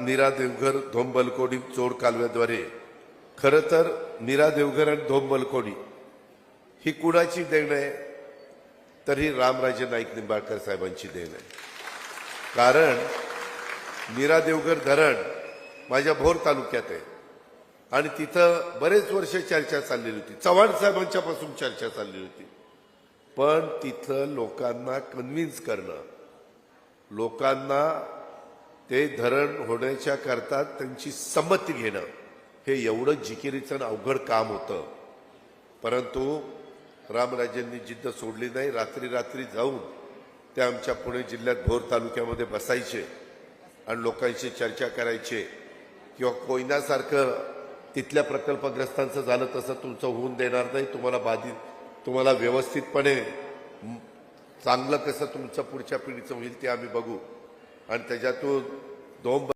नीरा देवघर धोंबलकोडी चोर कालव्याद्वारे. खरं तर नीरा देवघर आणि धोंबलकोडी ही कुणाची देण आहे? तर ही रामराजे नाईक निंबाळकर साहेबांची देण आहे. कारण नीरा देवघर धरण माझ्या भोर तालुक्यात आहे. आणि तिथं बरेच वर्ष चर्चा चाललेली होती. चव्हाण साहेबांच्यापासून चर्चा चाललेली होती. पण तिथं लोकांना कन्व्हिन्स करणं लोकांना ते धरण होण्याच्या करता त्यांची संमती घेणं. हे एवढं जिकिरीचं अवघड काम होतं. परंतु रामराजेंनी जिद्द सोडली नाही. रात्री रात्री जाऊन ते आमच्या पुणे जिल्ह्यात भोर तालुक्यामध्ये बसायचे आणि लोकांशी चर्चा करायचे. किंवा कोयनासारखं तिथल्या प्रकल्पग्रस्तांचं झालं तसं तुमचं होऊन देणार नाही. तुम्हाला बाधित तुम्हाला व्यवस्थितपणे चांगलं कसं तुमचं पुढच्या पिढीचं होईल ते आम्ही बघू. आणि त्याच्यातून дом